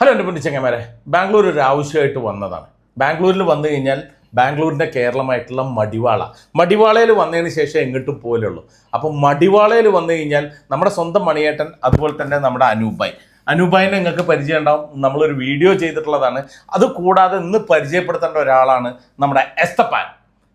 Hello എന്റെ പൊന്നു ചങ്ങന്മാരെ. ബാംഗ്ലൂർ ഒരു ആവശ്യമായിട്ട് വന്നതാണ്. ബാംഗ്ലൂരിൽ വന്നു കഴിഞ്ഞാൽ ബാംഗ്ലൂരിന്റെ കേരളമായിട്ടുള്ള മടിവാള. മടിവാളയിൽ വന്നതിന് ശേഷം എങ്ങോട്ടും പോലുള്ളൂ അപ്പം മടിവാളയിൽ വന്നു കഴിഞ്ഞാൽ നമ്മുടെ സ്വന്തം മണിയേട്ടൻ അതുപോലെ തന്നെ നമ്മുടെ അനൂപായ്. അനൂപായിനെ നിങ്ങൾക്ക് പരിചയം ഉണ്ടാവും. നമ്മളൊരു വീഡിയോ ചെയ്തിട്ടുള്ളതാണ്. അത് കൂടാതെ ഇന്ന് പരിചയപ്പെടുത്തേണ്ട ഒരാളാണ് നമ്മുടെ എസ്തപ്പാൻ.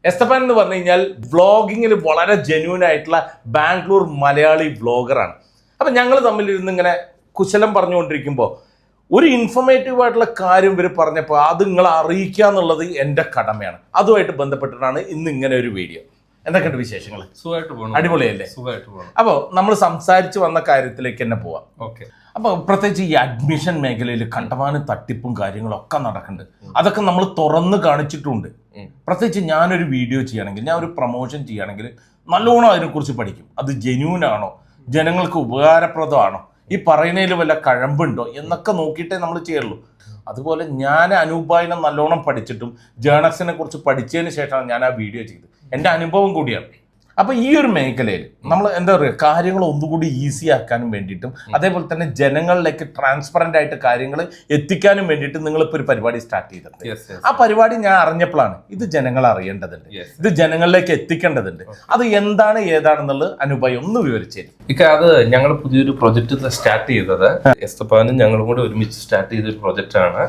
എസ്തപ്പാൻ എന്ന് പറഞ്ഞു കഴിഞ്ഞാൽ വ്ളോഗിങ്ങിൽ വളരെ ജെന്യൂൻ ആയിട്ടുള്ള ബാംഗ്ലൂർ മലയാളി വ്ളോഗറാണ്. അപ്പം ഞങ്ങൾ തമ്മിലിരുന്ന് ഇങ്ങനെ കുശലം പറഞ്ഞുകൊണ്ടിരിക്കുമ്പോൾ ഒരു ഇൻഫോർമേറ്റീവ് ആയിട്ടുള്ള കാര്യം ഇവർ പറഞ്ഞപ്പോൾ അത് നിങ്ങളെ അറിയിക്കുക എന്നുള്ളത് എന്റെ കടമയാണ്. അതുമായിട്ട് ബന്ധപ്പെട്ടിട്ടാണ് ഇന്ന് ഇങ്ങനെ ഒരു വീഡിയോ എന്തൊക്കെയുണ്ട് വിശേഷങ്ങൾ സുഖമായിട്ട് പോകണം അടിപൊളിയല്ലേ? സുഖമായിട്ട് പോകണം അപ്പോൾ നമ്മൾ സംസാരിച്ച് വന്ന കാര്യത്തിലേക്ക് തന്നെ പോവാം. ഓക്കെ. അപ്പോൾ പ്രത്യേകിച്ച് ഈ അഡ്മിഷൻ മേഖലയിൽ കണ്ടമാനം തട്ടിപ്പും കാര്യങ്ങളൊക്കെ നടക്കുന്നുണ്ട്. അതൊക്കെ നമ്മൾ തുറന്ന് കാണിച്ചിട്ടുണ്ട്. പ്രത്യേകിച്ച് ഞാനൊരു വീഡിയോ ചെയ്യണമെങ്കിൽ ഞാൻ ഒരു പ്രൊമോഷൻ ചെയ്യുകയാണെങ്കിൽ നല്ലോണം അതിനെക്കുറിച്ച് പഠിക്കും. അത് ജെന്യൂൻ ആണോ? ജനങ്ങൾക്ക് ഉപകാരപ്രദമാണോ? ഈ പറയുന്നതിൽ വല്ല കഴമ്പുണ്ടോ എന്നൊക്കെ നോക്കിയിട്ടേ നമ്മൾ ചെയ്യുള്ളൂ. അതുപോലെ ഞാൻ അനൂപായിനെ നല്ലോണം പഠിച്ചിട്ടും ജേണക്സിനെ കുറിച്ച് പഠിച്ചതിന് ശേഷമാണ് ഞാൻ ആ വീഡിയോ ചെയ്തത്. എന്റെ അനുഭവം കൂടിയാണ്. അപ്പോൾ ഈ ഒരു മേഖലയിൽ നമ്മൾ എന്താ പറയുക കാര്യങ്ങൾ ഒന്നുകൂടി ഈസി ആക്കാനും വേണ്ടിയിട്ടും അതേപോലെ തന്നെ ജനങ്ങളിലേക്ക് ട്രാൻസ്പെറന്റ് ആയിട്ട് കാര്യങ്ങൾ എത്തിക്കാനും വേണ്ടിയിട്ട് നിങ്ങളിപ്പോൾ ഒരു പരിപാടി സ്റ്റാർട്ട് ചെയ്തിട്ടുണ്ട്. ആ പരിപാടി ഞാൻ അറിഞ്ഞപ്പോഴാണ് ഇത് ജനങ്ങൾ അറിയേണ്ടതുണ്ട്. ഇത് ജനങ്ങളിലേക്ക് എത്തിക്കേണ്ടതുണ്ട്. അത് എന്താണ് ഏതാണെന്നുള്ളത് അനുഭവം ഒന്ന് വിവരിച്ചു ഇക്ക അത് ഞങ്ങൾ പുതിയൊരു പ്രൊജക്ട് സ്റ്റാർട്ട് ചെയ്തത് എസ്തപ്പാനും ഞങ്ങളും കൂടെ ഒരുമിച്ച് സ്റ്റാർട്ട് ചെയ്തൊരു പ്രൊജക്ട് ആണ്.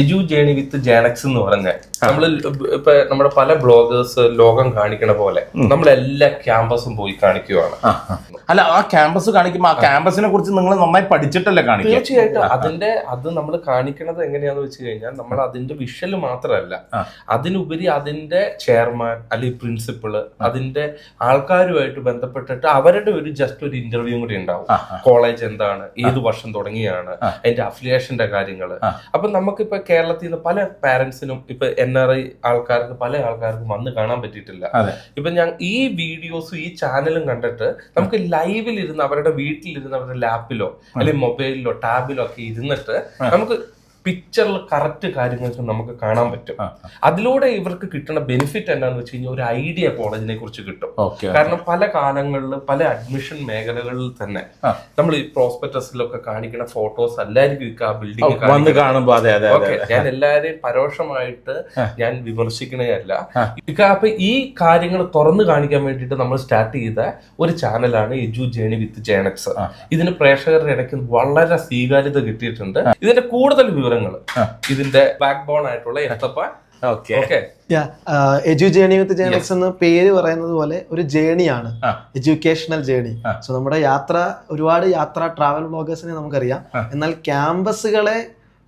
എജു ജേണി വിത്ത് ജാനക്സ് എന്ന് പറഞ്ഞ നമ്മൾ ഇപ്പൊ നമ്മുടെ പല ബ്ലോഗേഴ്സ് ലോകം കാണിക്കണ പോലെ നമ്മൾ എല്ലാ ക്യാമ്പസും പോയി കാണിക്കുവാണ്. അല്ല ആ ക്യാമ്പസ് കാണിക്കുമ്പോൾ ആ ക്യാമ്പസിനെ കുറിച്ച് നിങ്ങൾ നന്നായി പഠിച്ചിട്ടല്ലേ കാണിക്കുക? തീർച്ചയായിട്ടും. അതിന്റെ അത് നമ്മൾ കാണിക്കണത് എങ്ങനെയാന്ന് വെച്ച് കഴിഞ്ഞാൽ നമ്മൾ അതിന്റെ വിഷ്വൽ മാത്രമല്ല. അതിനുപരി അതിന്റെ ചെയർമാൻ അല്ലെങ്കിൽ പ്രിൻസിപ്പൾ അതിന്റെ ആൾക്കാരുമായിട്ട് ബന്ധപ്പെട്ടിട്ട് അവരുടെ ഒരു ജസ്റ്റ് ഒരു ഇന്റർവ്യൂ കൂടി ഉണ്ടാവും. കോളേജ് എന്താണ് ഏത് വർഷം തുടങ്ങിയാണ് അതിന്റെ അഫിലിയേഷന്റെ കാര്യങ്ങൾ. അപ്പൊ നമുക്കിപ്പോ കേരളത്തിൽ നിന്ന് പല പാരന്റ്സിനും ഇപ്പൊ എൻ ആർ ഐ ആൾക്കാർക്ക് പല ആൾക്കാർക്കും വന്ന് കാണാൻ പറ്റിയിട്ടില്ല. ഇപ്പൊ ഞാൻ ഈ വീഡിയോസും ഈ ചാനലും കണ്ടിട്ട് നമുക്ക് ലൈവിൽ ഇരുന്ന് അവരുടെ വീട്ടിലിരുന്ന് അവരുടെ ലാപ്പിലോ അല്ലെങ്കിൽ മൊബൈലിലോ ടാബിലോ ഒക്കെ ഇരുന്നിട്ട് നമുക്ക് പിക്ചറിൽ കറക്റ്റ് കാര്യങ്ങൾക്ക് നമുക്ക് കാണാൻ പറ്റും. അതിലൂടെ ഇവർക്ക് കിട്ടുന്ന ബെനിഫിറ്റ് എന്താണെന്ന് വെച്ച് കഴിഞ്ഞാൽ ഒരു ഐഡിയ കോളേജിനെ കുറിച്ച് കിട്ടും. കാരണം പല കാലങ്ങളിൽ പല അഡ്മിഷൻ മേഖലകളിൽ തന്നെ നമ്മൾ ഈ പ്രോസ്പെക്ടസിലൊക്കെ കാണിക്കുന്ന ഫോട്ടോസ് എല്ലാവർക്കും ഇക്ക ആ ബിൽഡിംഗ് വന്ന് കാണുമ്പോൾ അതെ അതെ ഓക്കെ ഞാൻ എല്ലാവരെയും പരോക്ഷമായിട്ട് ഞാൻ വിമർശിക്കണേയല്ല. അപ്പൊ ഈ കാര്യങ്ങൾ തുറന്നു കാണിക്കാൻ വേണ്ടിയിട്ട് നമ്മൾ സ്റ്റാർട്ട് ചെയ്ത ഒരു ചാനലാണ് എജു ജേണി വിത്ത് ജേണക്സ്. ഇതിന് പ്രേക്ഷകരുടെ ഇടയ്ക്ക് വളരെ സ്വീകാര്യത കിട്ടിയിട്ടുണ്ട്. ഇതിന്റെ കൂടുതൽ വിവരങ്ങൾ ഇതിന്റെ ബാക്ക് ബോൺ ആയിട്ടുള്ള എത്തപ്പ. എജു ജേണി വിത്ത് ജേണക്സ് എന്ന് പേര് പറയുന്നത് പോലെ ഒരു ജേണിയാണ്. എഡ്യൂക്കേഷണൽ ജേണി സോ നമ്മുടെ യാത്ര ഒരുപാട് യാത്ര ട്രാവൽ ബ്ലോഗേഴ്സിനെ നമുക്കറിയാം. എന്നാൽ ക്യാമ്പസുകളെ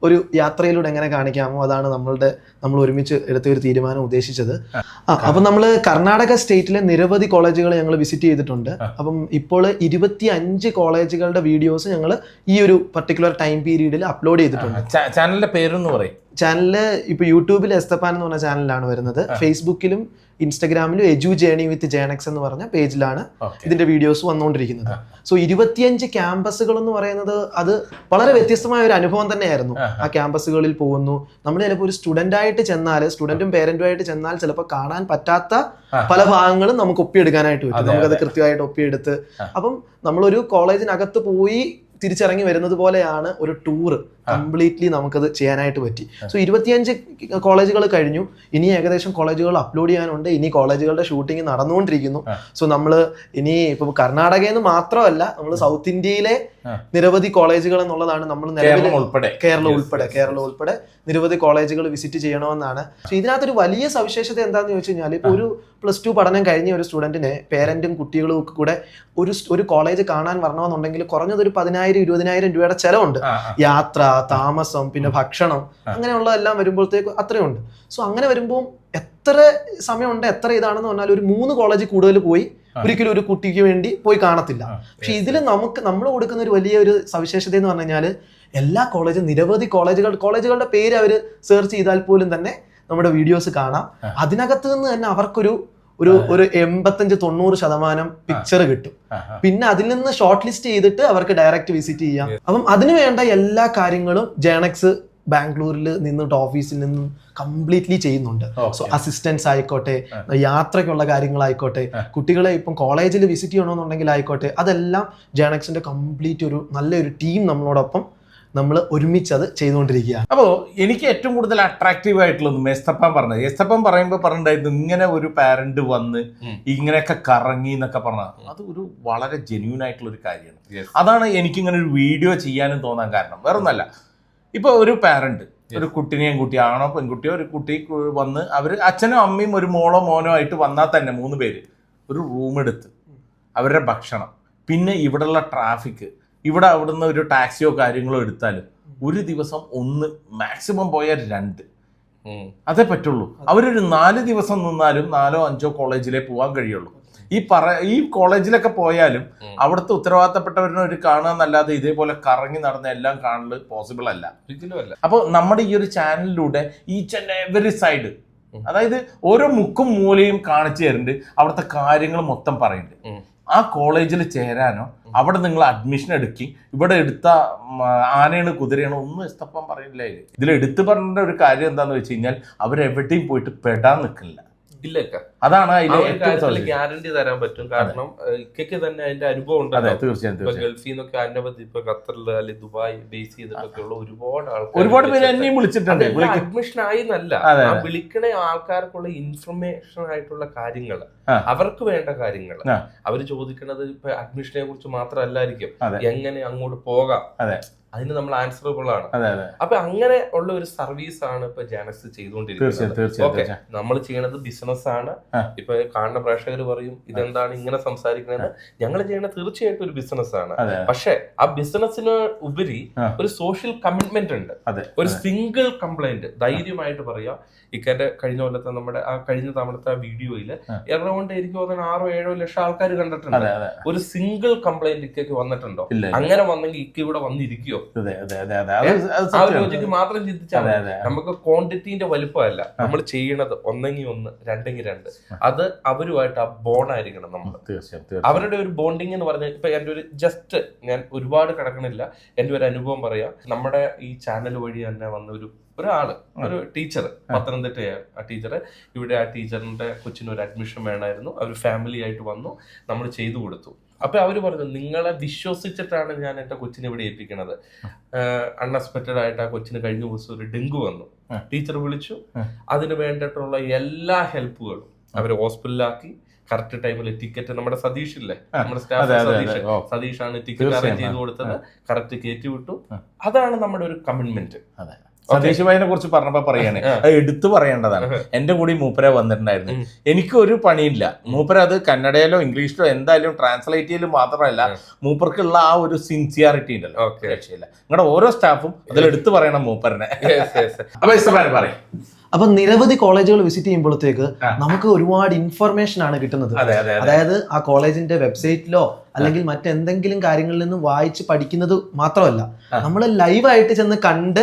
ഒരു യാത്രയിലൂടെ എങ്ങനെ കാണിക്കാമോ അതാണ് നമ്മളുടെ നമ്മൾ ഒരുമിച്ച് എടുത്ത ഒരു തീരുമാനം ഉദ്ദേശിച്ചത്. ആ, അപ്പം നമ്മൾ കർണാടക സ്റ്റേറ്റിലെ നിരവധി കോളേജുകൾ ഞങ്ങൾ വിസിറ്റ് ചെയ്തിട്ടുണ്ട്. അപ്പം ഇപ്പോൾ ഇരുപത്തി അഞ്ച് കോളേജുകളുടെ വീഡിയോസ് ഞങ്ങൾ ഈ ഒരു പർട്ടിക്കുലർ ടൈം പീരീഡിൽ അപ്ലോഡ് ചെയ്തിട്ടുണ്ട്. ചാനലിന്റെ പേരെന്ന് പറയും. ചാനലിൽ ഇപ്പൊ യൂട്യൂബിൽ എസ്തപ്പാൻ എന്ന് പറഞ്ഞ ചാനലാണ് വരുന്നത്. ഫേസ്ബുക്കിലും ഇൻസ്റ്റാഗ്രാമിലും എജു ജേണി വിത്ത് ജേണക്സ് എന്ന് പറഞ്ഞ പേജിലാണ് ഇതിന്റെ വീഡിയോസ് വന്നുകൊണ്ടിരിക്കുന്നത് സോ ഇരുപത്തിയഞ്ച് ക്യാമ്പസുകൾ എന്ന് പറയുന്നത് അത് വളരെ വ്യത്യസ്തമായ ഒരു അനുഭവം തന്നെയായിരുന്നു. ആ. ക്യാമ്പസുകളിൽ പോകുന്നു. നമ്മൾ ചിലപ്പോൾ ഒരു സ്റ്റുഡന്റ് ആയിട്ട് ചെന്നാൽ സ്റ്റുഡന്റും പേരന്റും ആയിട്ട് ചെന്നാൽ ചിലപ്പോൾ കാണാൻ പറ്റാത്ത പല ഭാഗങ്ങളും നമുക്ക് ഒപ്പിയെടുക്കാനായിട്ട് പറ്റും. നമുക്കത്. കൃത്യമായിട്ട് ഒപ്പിയെടുത്ത്. അപ്പം നമ്മളൊരു കോളേജിനകത്ത് പോയി തിരിച്ചിറങ്ങി വരുന്നത് പോലെയാണ് ഒരു ടൂർ കംപ്ലീറ്റ്ലി നമുക്കത് ചെയ്യാനായിട്ട് പറ്റി. സോ ഇരുപത്തിയഞ്ച് കോളേജുകൾ കഴിഞ്ഞു. ഇനി ഏകദേശം കോളേജുകൾ അപ്ലോഡ് ചെയ്യാനുണ്ട്. ഇനി കോളേജുകളുടെ ഷൂട്ടിംഗ് നടന്നുകൊണ്ടിരിക്കുന്നു. സോ നമ്മൾ ഇനി ഇപ്പൊ കർണാടകയിൽ നിന്ന് മാത്രമല്ല നമ്മൾ സൗത്ത് ഇന്ത്യയിലെ. നിരവധി കോളേജുകൾ എന്നുള്ളതാണ് നമ്മൾ നിലവിൽ ഉൾപ്പെടെ. കേരളം ഉൾപ്പെടെ കേരളം ഉൾപ്പെടെ നിരവധി കോളേജുകൾ വിസിറ്റ് ചെയ്യണമെന്നാണ്. ഇതിനകത്തൊരു വലിയ സവിശേഷത എന്താണെന്ന് ചോദിച്ചു കഴിഞ്ഞാൽ ഇപ്പൊ ഒരു പ്ലസ് ടു പഠനം കഴിഞ്ഞ ഒരു സ്റ്റുഡന്റിന് പേരന്റും കുട്ടികളും ഒക്കെ കൂടെ ഒരു ഒരു കോളേജ് കാണാൻ വരണമെന്നുണ്ടെങ്കിൽ കുറഞ്ഞത് ഒരു പതിനായിരം ഇരുപതിനായിരം രൂപയുടെ ചെലവുണ്ട്. യാത്ര താമസം പിന്നെ ഭക്ഷണം അങ്ങനെയുള്ളതെല്ലാം വരുമ്പോഴത്തേക്ക് അത്രയുണ്ട് സോ അങ്ങനെ വരുമ്പോൾ എത്ര സമയമുണ്ട് എത്ര ഇതാണെന്ന് പറഞ്ഞാൽ ഒരു മൂന്ന് കോളേജ് കൂടുതൽ പോയി ഒരിക്കലും ഒരു കുട്ടിക്ക് വേണ്ടി പോയി കാണത്തില്ല. പക്ഷെ ഇതിൽ നമുക്ക് നമ്മൾ കൊടുക്കുന്ന ഒരു വലിയ ഒരു സവിശേഷത എന്ന് പറഞ്ഞു കഴിഞ്ഞാൽ എല്ലാ കോളേജും നിരവധി കോളേജുകൾ കോളേജുകളുടെ പേര് അവർ സെർച്ച് ചെയ്താൽ പോലും തന്നെ നമ്മുടെ വീഡിയോസ് കാണാം. അതിനകത്ത് നിന്ന് തന്നെ അവർക്കൊരു ഒരു ഒരു എൺപത്തഞ്ച് തൊണ്ണൂറ് ശതമാനം പിക്ചർ കിട്ടും. പിന്നെ അതിൽ നിന്ന് ഷോർട്ട് ലിസ്റ്റ് ചെയ്തിട്ട് അവർക്ക് ഡയറക്റ്റ് വിസിറ്റ് ചെയ്യാം. അപ്പം അതിന് വേണ്ട എല്ലാ കാര്യങ്ങളും ജേണക്സ് ബാംഗ്ലൂരിൽ നിന്നിട്ട് ഓഫീസിൽ നിന്നും കംപ്ലീറ്റ്ലി ചെയ്യുന്നുണ്ട്. സോ അസിസ്റ്റൻസ് ആയിക്കോട്ടെ യാത്രയ്ക്കുള്ള കാര്യങ്ങളായിക്കോട്ടെ കുട്ടികളെ ഇപ്പം കോളേജിൽ വിസിറ്റ് ചെയ്യണമെന്നുണ്ടെങ്കിൽ ആയിക്കോട്ടെ അതെല്ലാം ജേണക്സിന്റെ കംപ്ലീറ്റ് ഒരു നല്ലൊരു ടീം നമ്മളോടൊപ്പം നമ്മൾ ഒരുമിച്ച് അത് ചെയ്തുകൊണ്ടിരിക്കുകയാണ്. അപ്പോൾ എനിക്ക് ഏറ്റവും കൂടുതൽ അട്രാക്റ്റീവ് ആയിട്ടുള്ളത് എസ്തപ്പൻ പറഞ്ഞത്. എസ്തപ്പൻ പറയുമ്പോൾ പറഞ്ഞിട്ടുണ്ടായിരുന്നു ഇങ്ങനെ ഒരു പാരന്റ് വന്ന് ഇങ്ങനെയൊക്കെ കറങ്ങി എന്നൊക്കെ പറഞ്ഞത്. അത് ഒരു വളരെ ജെന്യൂൻ ആയിട്ടുള്ള ഒരു കാര്യമാണ് അതാണ് എനിക്ക് ഇങ്ങനെ ഒരു വീഡിയോ ചെയ്യാനും തോന്നാൻ കാരണം. വേറൊന്നല്ല. ഒന്നല്ല ഇപ്പോൾ ഒരു പാരന്റ് ഒരു കുട്ടിനെയും കുട്ടി ആണോ പെൺകുട്ടിയോ ഒരു കുട്ടി വന്ന് അവർ അച്ഛനും അമ്മയും ഒരു മോളോ മോനോ ആയിട്ട് വന്നാൽ തന്നെ മൂന്ന് പേര് ഒരു റൂം എടുത്ത് അവരുടെ ഭക്ഷണം. പിന്നെ ഇവിടെയുള്ള ട്രാഫിക് ഇവിടെ അവിടുന്ന് ഒരു ടാക്സിയോ കാര്യങ്ങളോ എടുത്താലും ഒരു ദിവസം ഒന്ന് മാക്സിമം പോയാൽ രണ്ട്. അതേ പറ്റുള്ളൂ. അവരൊരു നാല് ദിവസം നിന്നാലും നാലോ അഞ്ചോ കോളേജിലേ പോകാൻ കഴിയുള്ളൂ. ഈ പറ ഈ കോളേജിലൊക്കെ പോയാലും. അവിടുത്തെ ഉത്തരവാദിത്തപ്പെട്ടവരിനെ ഒരു കാണുക എന്നല്ലാതെ ഇതേപോലെ കറങ്ങി നടന്ന എല്ലാം കാണൽ പോസിബിൾ അല്ല. അപ്പൊ അപ്പോൾ നമ്മുടെ ഈ ഒരു ചാനലിലൂടെ ഈച്ച് ആൻഡ് എവറി സൈഡ് അതായത് ഓരോ മുക്കും മൂലയും കാണിച്ചു തരുന്നുണ്ട് അവിടുത്തെ കാര്യങ്ങൾ മൊത്തം പറയുന്നുണ്ട്. ആ കോളേജിൽ ചേരാനോ അവിടെ നിങ്ങൾ അഡ്മിഷൻ എടുക്കി. ഇവിടെ എടുത്ത ആനയാണ് കുതിരയാണ് ഒന്നും ഇഷ്ടപ്പം പറയില്ല. ഇതിൽ എടുത്തു പറഞ്ഞ ഒരു കാര്യം എന്താണെന്ന് വെച്ച് കഴിഞ്ഞാൽ അവരെവിടെയും പോയിട്ട് പെടാൻ നിൽക്കില്ല. ഇല്ല. അതാണ്. ഗ്യാരണ്ടി തരാൻ പറ്റും. കാരണം ഇക്കയ്ക്ക് തന്നെ അതിന്റെ അനുഭവം ഉണ്ട് തീർച്ചയായും ഗൾഫിൽ നിന്നൊക്കെ അനവധി ഇപ്പൊ ഖത്തറിൽ അല്ലെങ്കിൽ ദുബായ് ബേസ് ചെയ്തിട്ടൊക്കെ ഉള്ള ഒരുപാട് ആൾക്കാർ ഒരുപാട് പേര് എന്നെയും വിളിച്ചിട്ടുണ്ട്. അഡ്മിഷൻ ആയി എന്നല്ല വിളിക്കണ ആൾക്കാർക്കുള്ള ഇൻഫർമേഷൻ ആയിട്ടുള്ള കാര്യങ്ങൾ അവർക്ക് വേണ്ട കാര്യങ്ങൾ. അവർ ചോദിക്കുന്നത് ഇപ്പൊ അഡ്മിഷനെ കുറിച്ച് മാത്രമല്ലായിരിക്കും. എങ്ങനെ അങ്ങോട്ട് പോകാം. അതിന് നമ്മൾ ആൻസറബിൾ ആണ്. അപ്പൊ അങ്ങനെ ഉള്ള ഒരു സർവീസ് ആണ് ഇപ്പൊ ജാനസ് ചെയ്തുകൊണ്ടിരിക്കുന്നത്. ഓക്കെ നമ്മൾ ചെയ്യണത് ബിസിനസ് ആണ്. ഇപ്പൊ കാണുന്ന പ്രേക്ഷകർ പറയും ഇതെന്താണ് ഇങ്ങനെ സംസാരിക്കുന്നത് ഞങ്ങൾ ചെയ്യണത് തീർച്ചയായിട്ടും ഒരു ബിസിനസ് ആണ്. പക്ഷെ ആ ബിസിനസ്സിന് ഉപരി ഒരു സോഷ്യൽ കമ്മിറ്റ്മെന്റ് ഉണ്ട്. ഒരു സിംഗിൾ കംപ്ലൈന്റ് ധൈര്യമായിട്ട് പറയാം. ഇക്കന്റെ കഴിഞ്ഞ കൊല്ലത്തെ നമ്മുടെ ആ കഴിഞ്ഞ തവണത്തെ വീഡിയോയിൽ ആ. എറൗണ്ട് എനിക്ക് തോന്നുന്ന ആറോ ഏഴോ ലക്ഷം ആൾക്കാർ കണ്ടിട്ടുണ്ട്. ഒരു സിംഗിൾ കംപ്ലൈന്റ് ഇക്കയ്ക്ക് വന്നിട്ടുണ്ടോ. അങ്ങനെ വന്നെങ്കിൽ ഇക്ക ഇവിടെ വന്നിരിക്കോ അതെ അതെ അതെ അതെ. അത് അത് ആ ഒരു സത്യമാണ്. ലോജിക്ക് മാത്രം ചിന്തിച്ചാൽ നമുക്ക് ക്വാണ്ടിറ്റീന്റെ വലുപ്പമല്ല. നമ്മൾ ചെയ്യണത് ഒന്നെങ്കിൽ ഒന്ന് രണ്ടെങ്കിൽ രണ്ട്. അത് അവരുമായിട്ട് ആ ബോണായിരിക്കണം നമ്മൾ അവരുടെ ഒരു ബോണ്ടിങ് എന്ന് പറഞ്ഞാൽ ഇപ്പൊ എന്റെ ഒരു ജസ്റ്റ് ഞാൻ ഒരുപാട് കിടക്കണില്ല. എന്റെ ഒരു അനുഭവം പറയാം. നമ്മുടെ ഈ ചാനൽ വഴി തന്നെ വന്ന ഒരു ഒരാൾ ഒരു ടീച്ചർ പത്തനംതിട്ട ആ ടീച്ചർ ഇവിടെ ആ ടീച്ചറിന്റെ കൊച്ചിന് ഒരു അഡ്മിഷൻ വേണമായിരുന്നു അവർ ഫാമിലി ആയിട്ട് വന്നു. നമ്മൾ ചെയ്തു കൊടുത്തു. അപ്പൊ അവർ പറഞ്ഞു നിങ്ങളെ വിശ്വസിച്ചിട്ടാണ് ഞാൻ എന്റെ കൊച്ചിനെ ഇവിടെ ഏൽപ്പിക്കണത്. അൺഎക്സ്പെക്റ്റഡ് ആയിട്ട് ആ കൊച്ചിന് കഴിഞ്ഞ ദിവസം ഒരു ഡെങ്കു വന്നു. ടീച്ചർ വിളിച്ചു. അതിന് വേണ്ടിയിട്ടുള്ള എല്ലാ ഹെൽപ്പുകളും അവർ ഹോസ്പിറ്റലിലാക്കി. കറക്റ്റ് ടൈമിൽ ടിക്കറ്റ് നമ്മുടെ സതീഷ് ഇല്ലേ? നമ്മുടെ സ്റ്റാഫ് സതീഷ്. സതീഷാണ് ടിക്കറ്റ്. അറേഞ്ച് ചെയ്ത് കൊടുത്തത്. കറക്റ്റ് കയറ്റി വിട്ടു. അതാണ് നമ്മുടെ ഒരു കമ്മിറ്റ്മെന്റ്. സതീഷ് ഭായിനെ കുറിച്ച് പറഞ്ഞപ്പോ പറയാണ്. അത് എടുത്തു പറയേണ്ടതാണ്. എന്റെ കൂടി മൂപ്പര വന്നിട്ടുണ്ടായിരുന്നു. എനിക്ക് ഒരു പണിയില്ല. മൂപ്പര അത് കന്നഡയിലോ ഇംഗ്ലീഷിലോ എന്തായാലും ട്രാൻസ്ലേറ്റ് ചെയ്യലും മാത്രമല്ല. മൂപ്പർക്കുള്ള ആ ഒരു സിൻസിയാരിറ്റി ഉണ്ടല്ലോ. രക്ഷയില്ല. നിങ്ങളുടെ ഓരോ സ്റ്റാഫും അതിൽ എടുത്തു പറയണം മൂപ്പറിനെ അപ്പൊ ഇഷ്ടമാര് പറയും. അപ്പൊ നിരവധി കോളേജുകൾ വിസിറ്റ് ചെയ്യുമ്പോഴത്തേക്ക്. നമുക്ക് ഒരുപാട് ഇൻഫർമേഷൻ ആണ് കിട്ടുന്നത്. അതെ അതെ അതെ. അതായത് ആ കോളേജിന്റെ വെബ്സൈറ്റിലോ അല്ലെങ്കിൽ മറ്റെന്തെങ്കിലും കാര്യങ്ങളിൽ നിന്ന് വായിച്ച് പഠിക്കുന്നത് മാത്രമല്ല. നമ്മൾ ലൈവായിട്ട് ചെന്ന് കണ്ട്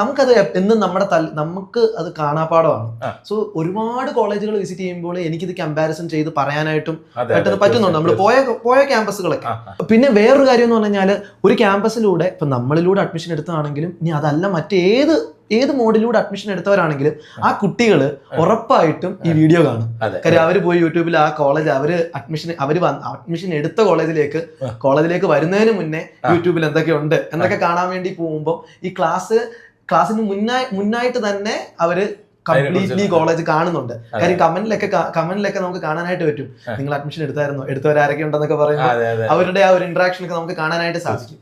നമുക്കത് എന്നും നമ്മുടെ നമുക്ക് അത് കാണാപ്പാടമാണ്. സോ ഒരുപാട് കോളേജുകൾ വിസിറ്റ് ചെയ്യുമ്പോൾ എനിക്കിത് കമ്പാരിസൺ ചെയ്ത് പറയാനായിട്ടും പെട്ടെന്ന് പറ്റുന്നുണ്ട്. നമ്മൾ പോയ പോയ ക്യാമ്പസുകളൊക്കെ. പിന്നെ വേറൊരു കാര്യം എന്ന് പറഞ്ഞാൽ ഒരു ക്യാമ്പസിലൂടെ ഇപ്പൊ നമ്മളിലൂടെ അഡ്മിഷൻ എടുത്തതാണെങ്കിലും ഇനി അതല്ല മറ്റേത് ഏത് മോഡിലൂടെ അഡ്മിഷൻ എടുത്തവരാണെങ്കിലും ആ കുട്ടികൾ ഉറപ്പായിട്ടും ഈ വീഡിയോ കാണും. കാര്യം അവർ പോയി യൂട്യൂബിൽ ആ കോളേജ് അവർ അഡ്മിഷൻ അവർ അഡ്മിഷൻ എടുത്ത കോളേജിലേക്ക് കോളേജിലേക്ക് വരുന്നതിന് മുന്നേ. യൂട്യൂബിൽ എന്തൊക്കെ ഉണ്ട് എന്നൊക്കെ കാണാൻ വേണ്ടി പോകുമ്പോൾ ഈ ക്ലാസ് ക്ലാസ്സിന് മുന്നായി മുന്നായിട്ട് തന്നെ അവർ കംപ്ലീറ്റ്ലി കോളേജ് കാണുന്നുണ്ട്. കാര്യം കമന്റിലൊക്കെ കമന്റിലൊക്കെ നമുക്ക് കാണാനായിട്ട് പറ്റും. നിങ്ങൾ അഡ്മിഷൻ എടുത്തായിരുന്നോ? എടുത്തവരാരൊക്കെ ഉണ്ടെന്നൊക്കെ പറയുന്നത് അവരുടെ ആ ഒരു ഇന്ററാക്ഷൻ ഒക്കെ നമുക്ക് കാണാനായിട്ട് സാധിക്കും.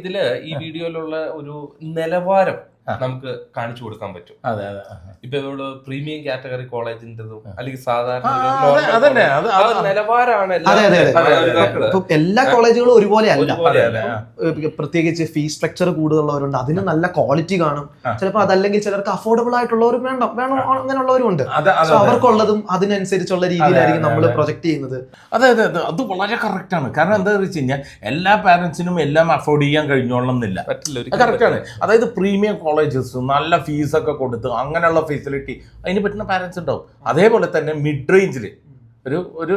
ഇതിൽ ഈ വീഡിയോയിലുള്ള ഒരു നിലവാരം. നമുക്ക് കാണിച്ചു കൊടുക്കാൻ പറ്റും. അതെ അതെ ആ. ഇപ്പൊ ഇവിടെ പ്രീമിയം കാറ്റഗറി കോളേജിന്റെതും അല്ലെങ്കിൽ സാധാരണ നിലവാരമാണ് എല്ലാ അതെ, അതെ, അതെ. എല്ലാ കോളേജുകളും ഒരുപോലെ അല്ല. അതെ, അതെ, പ്രത്യേകിച്ച് ഫീസ് സ്ട്രക്ചർ കൂടുതലുള്ളവരുണ്ട്. അതിന് നല്ല ക്വാളിറ്റി കാണും. ചിലപ്പോൾ അതല്ലെങ്കിൽ ചിലർക്ക് അഫോർഡബിൾ ആയിട്ടുള്ളവരും വേണം വേണം അങ്ങനെയുള്ളവരും ഉണ്ട് അതെ അതെ അവർക്കുള്ളതും അതിനനുസരിച്ചുള്ള രീതിയിലായിരിക്കും നമ്മൾ. പ്രൊജക്ട് ചെയ്യുന്നത്. അതെ അതെ അതെ. അത് വളരെ കറക്റ്റ് ആണ്. കാരണം എന്താ വെച്ച് കഴിഞ്ഞാൽ എല്ലാ പാരന്റ്സിനും എല്ലാം അഫോർഡ് ചെയ്യാൻ കഴിഞ്ഞോളണം എന്നില്ല. കറക്റ്റ് ആണ്. അതായത് പ്രീമിയം കോളേജസ് നല്ല ഫീസൊക്കെ കൊടുത്ത് അങ്ങനെയുള്ള ഫെസിലിറ്റി അതിന് പറ്റുന്ന പാരൻസ് ഉണ്ടാവും. അതേപോലെ തന്നെ മിഡ് റേഞ്ചിൽ ഒരു ഒരു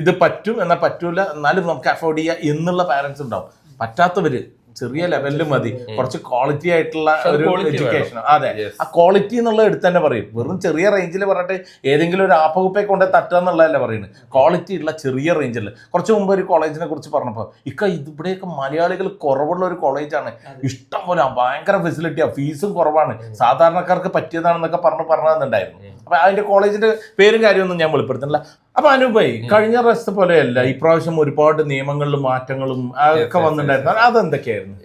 ഇത് പറ്റും എന്നാൽ പറ്റൂല എന്നാലും നമുക്ക് അഫോർഡ് ചെയ്യാം എന്നുള്ള പാരൻസ് ഉണ്ടാവും. പറ്റാത്തവര് ചെറിയ ലെവലിൽ മതി. കുറച്ച് ക്വാളിറ്റി ആയിട്ടുള്ള ഒരു എഡ്യൂക്കേഷൻ അതെ. ആ ക്വാളിറ്റി എന്നുള്ള എടുത്ത് തന്നെ പറയും. വെറും ചെറിയ റേഞ്ചിൽ പറഞ്ഞിട്ട് ഏതെങ്കിലും ഒരു ആപ്പകുപ്പയെ കൊണ്ട് തട്ടുക എന്നുള്ളതല്ല പറയുന്നത്. ക്വാളിറ്റി ഉള്ള ചെറിയ റേഞ്ചിൽ കുറച്ച് മുമ്പ് ഒരു കോളേജിനെ കുറിച്ച് പറഞ്ഞപ്പോൾ ഇക്ക ഇവിടെയൊക്കെ മലയാളികൾ കുറവുള്ള ഒരു കോളേജാണ് ഇഷ്ടം പോലെ ഭയങ്കര ഫെസിലിറ്റിയാണ് ഫീസും കുറവാണ്. സാധാരണക്കാർക്ക് പറ്റിയതാണെന്നൊക്കെ പറഞ്ഞ് പറഞ്ഞു തന്നിട്ടുണ്ടായിരുന്നു. അപ്പൊ അതിന്റെ കോളേജിന്റെ പേരും കാര്യമൊന്നും ഞാൻ വെളിപ്പെടുത്തുന്നില്ല. അപ്പൊ അനുപൈ കഴിഞ്ഞ പ്രാവശ്യത്തെ പോലെയല്ല ഇപ്രാവശ്യം ഒരുപാട് നിയമങ്ങളിലും മാറ്റങ്ങളും ഒക്കെ വന്നിട്ടുണ്ടായിരുന്നു. അതെന്തൊക്കെയായിരുന്നു?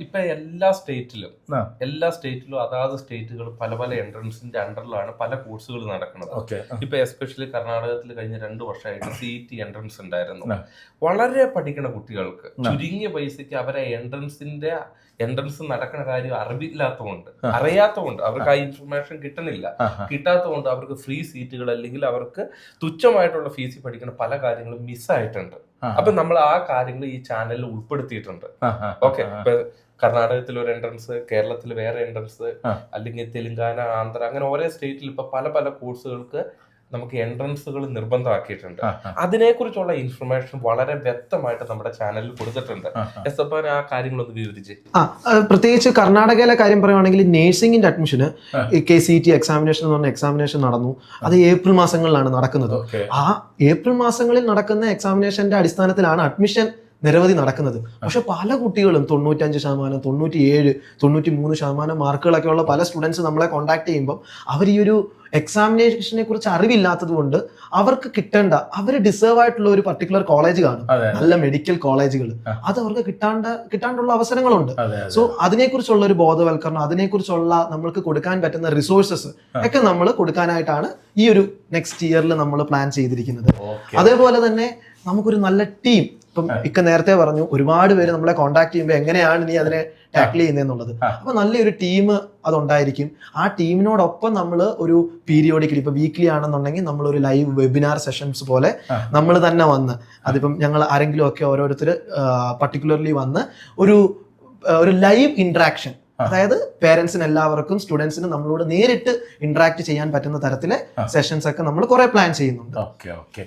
ഇപ്പൊ എല്ലാ സ്റ്റേറ്റിലും എല്ലാ സ്റ്റേറ്റിലും അതാത് സ്റ്റേറ്റുകൾ പല പല എൻട്രൻസിന്റെ അണ്ടറിലാണ് പല കോഴ്സുകൾ നടക്കുന്നത്. ഇപ്പൊ എസ്പെഷ്യലി കർണാടകത്തിൽ കഴിഞ്ഞ രണ്ടു വർഷമായിട്ട് സി ടി എൻട്രൻസ് ഉണ്ടായിരുന്നു. വളരെ പഠിക്കണ കുട്ടികൾക്ക് ചുരുങ്ങിയ പൈസക്ക് അവരെ എൻട്രൻസിന്റെ എൻട്രൻസ് നടക്കുന്ന കാര്യം അറിവില്ലാത്തതുകൊണ്ട് അറിയാത്തതുകൊണ്ട് അവർക്ക് ആ. ഇൻഫർമേഷൻ കിട്ടണില്ല. കിട്ടാത്തതുകൊണ്ട് അവർക്ക് ഫ്രീ സീറ്റുകൾ അല്ലെങ്കിൽ അവർക്ക് തുച്ഛമായിട്ടുള്ള ഫീസിൽ പഠിക്കുന്ന പല കാര്യങ്ങളും മിസ്സായിട്ടുണ്ട് അപ്പൊ നമ്മൾ ആ കാര്യങ്ങൾ ഈ ചാനലിൽ ഉൾപ്പെടുത്തിയിട്ടുണ്ട്. ഓക്കെ ഇപ്പൊ കർണാടകത്തിൽ ഒരു എൻട്രൻസ് കേരളത്തിൽ വേറെ എൻട്രൻസ് അല്ലെങ്കിൽ തെലുങ്കാന ആന്ധ്ര അങ്ങനെ ഓരോ സ്റ്റേറ്റിൽ ഇപ്പൊ പല പല കോഴ്സുകൾക്ക് നമുക്ക് എൻട്രൻസുകൾ നിർബന്ധമാക്കിയിട്ടുണ്ട്. അതിനെക്കുറിച്ചുള്ള ഇൻഫർമേഷൻ വളരെ വ്യക്തമായിട്ട് നമ്മുടെ ചാനലിൽ കൊടുത്തിട്ടുണ്ട്. എസ് ആ. കാര്യങ്ങളൊന്ന് വിവരിച്ച്. പ്രത്യേകിച്ച് കർണാടകയിലെ കാര്യം പറയുവാണെങ്കിൽ നേഴ്സിംഗിന്റെ അഡ്മിഷന് കെ സി ടി എക്സാമിനേഷൻ എന്ന് പറഞ്ഞ എക്സാമിനേഷൻ നടന്നു. അത് ഏപ്രിൽ മാസങ്ങളിലാണ് നടക്കുന്നത്. ആ ഏപ്രിൽ മാസങ്ങളിൽ നടക്കുന്ന എക്സാമിനേഷന്റെ അടിസ്ഥാനത്തിലാണ് അഡ്മിഷൻ നിരവധി നടക്കുന്നത്. പക്ഷെ പല കുട്ടികളും തൊണ്ണൂറ്റഞ്ച് ശതമാനം തൊണ്ണൂറ്റി ഏഴ് തൊണ്ണൂറ്റി മൂന്ന് ശതമാനം മാർക്കുകളൊക്കെ ഉള്ള പല സ്റ്റുഡൻസ് നമ്മളെ കോൺടാക്ട് ചെയ്യുമ്പോൾ അവർ ഈ ഒരു എക്സാമിനേഷനെ കുറിച്ച് അറിവില്ലാത്തത് കൊണ്ട് അവർക്ക് കിട്ടേണ്ട അവർ ഡിസേർവ് ആയിട്ടുള്ള ഒരു പർട്ടിക്കുലർ കോളേജ് കാണും. നല്ല മെഡിക്കൽ കോളേജുകൾ അത് അവർക്ക് കിട്ടാണ്ട കിട്ടാണ്ടുള്ള അവസരങ്ങളുണ്ട്. സോ അതിനെക്കുറിച്ചുള്ള ഒരു ബോധവൽക്കരണം അതിനെക്കുറിച്ചുള്ള നമ്മൾക്ക് കൊടുക്കാൻ പറ്റുന്ന റിസോഴ്സസ് ഒക്കെ നമ്മൾ കൊടുക്കാനായിട്ടാണ് ഈ ഒരു നെക്സ്റ്റ് ഇയറിൽ നമ്മൾ പ്ലാൻ ചെയ്തിരിക്കുന്നത്. അതേപോലെ തന്നെ നമുക്കൊരു നല്ല ടീം ഇപ്പം ഇക്ക നേരത്തെ പറഞ്ഞു ഒരുപാട് പേര് നമ്മളെ കോൺടാക്ട് ചെയ്യുമ്പോൾ എങ്ങനെയാണ് നീ അതിനെ ടാക്കിൾ ചെയ്യുന്നതെന്നുള്ളത്. അപ്പൊ നല്ലൊരു ടീം അതുണ്ടായിരിക്കും ആ ടീമിനോടൊപ്പം നമ്മൾ ഒരു പീരിയോഡിക്കലി ഇപ്പൊ വീക്ക്ലി ആണെന്നുണ്ടെങ്കിൽ നമ്മൾ ഒരു ലൈവ് വെബിനാർ സെഷൻസ് പോലെ നമ്മൾ തന്നെ വന്ന് അതിപ്പം ഞങ്ങൾ ആരെങ്കിലും ഒക്കെ ഓരോരുത്തർ പർട്ടിക്കുലർലി വന്ന് ഒരു ഒരു ലൈവ് ഇന്ററാക്ഷൻ. അതായത് പേരൻസിന് എല്ലാവർക്കും സ്റ്റുഡൻസിന് നമ്മളോട് നേരിട്ട് ഇന്ററാക്ട് ചെയ്യാൻ പറ്റുന്ന തരത്തിലെ സെഷൻസ് ഒക്കെ നമ്മൾ കുറെ പ്ലാൻ ചെയ്യുന്നുണ്ട്. Okay okay.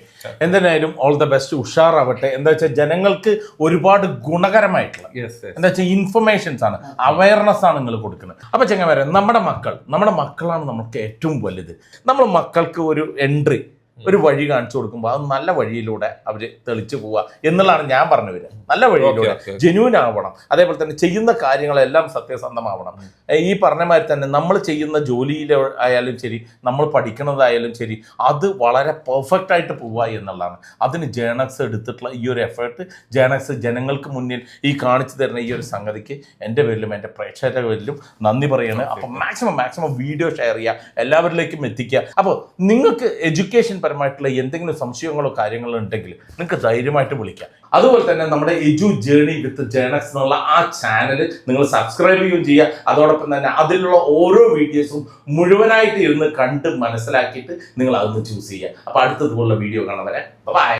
എന്തായാലും ഓൾ ദ ബെസ്റ്റ് ഉഷാറാവട്ടെ. എന്താ വെച്ചാൽ ജനങ്ങൾക്ക് ഒരുപാട് ഗുണകരമായിട്ടുള്ള എന്താ വെച്ചാൽ ഇൻഫർമേഷൻസ് ആണ് അവയർനെസ് ആണ് നിങ്ങൾ കൊടുക്കുന്നത്. അപ്പൊ ചെങ്ങന്മാരെ നമ്മുടെ മക്കൾ നമ്മുടെ മക്കളാണ് നമുക്ക് ഏറ്റവും വലുത്. നമ്മൾ മക്കൾക്ക് ഒരു എൻട്രി ഒരു വഴി കാണിച്ചു കൊടുക്കുമ്പോൾ അത് നല്ല വഴിയിലൂടെ അവർ തെളിച്ചു പോവുക എന്നുള്ളതാണ് ഞാൻ പറഞ്ഞു വരിക നല്ല വഴിയിലൂടെ. ജെന്യൂൻ ആവണം. അതേപോലെ തന്നെ ചെയ്യുന്ന കാര്യങ്ങളെല്ലാം സത്യസന്ധമാവണം. ഈ പറഞ്ഞ മാതിരി തന്നെ നമ്മൾ ചെയ്യുന്ന ജോലിയിൽ ആയാലും ശരി നമ്മൾ പഠിക്കുന്നതായാലും ശരി അത് വളരെ പെർഫെക്റ്റ് ആയിട്ട് പോവുക എന്നുള്ളതാണ്. അതിന് ജേണക്സ് എടുത്തിട്ടുള്ള ഈ ഒരു എഫേർട്ട് ജേണക്സ് ജനങ്ങൾക്ക് മുന്നിൽ ഈ കാണിച്ചു തരുന്ന ഈ ഒരു സംഗതിക്ക് എന്റെ പേരിലും എന്റെ പ്രേക്ഷകരുടെ പേരിലും നന്ദി പറയുകയാണ് അപ്പം മാക്സിമം മാക്സിമം വീഡിയോ ഷെയർ ചെയ്യുക എല്ലാവരിലേക്കും എത്തിക്കുക. അപ്പോൾ നിങ്ങൾക്ക് എഡ്യൂക്കേഷൻ പരമായിട്ടുള്ള എന്തെങ്കിലും സംശയങ്ങളോ കാര്യങ്ങളോ ഉണ്ടെങ്കിൽ നിങ്ങൾക്ക് ധൈര്യമായിട്ട് വിളിക്കാം. അതുപോലെ തന്നെ നമ്മുടെ എജു ജേണി വിത്ത് ജേണക്സ് എന്നുള്ള ആ ചാനൽ നിങ്ങൾ സബ്സ്ക്രൈബ് ചെയ്യുകയും ചെയ്യുക. അതോടൊപ്പം തന്നെ അതിലുള്ള ഓരോ വീഡിയോസും മുഴുവനായിട്ട് ഇരുന്ന് കണ്ട് മനസ്സിലാക്കിയിട്ട് നിങ്ങൾ അതൊന്ന് ചൂസ് ചെയ്യുക. അപ്പോൾ അടുത്തതുപോലുള്ള വീഡിയോ കാണാൻ വരെ. ബൈ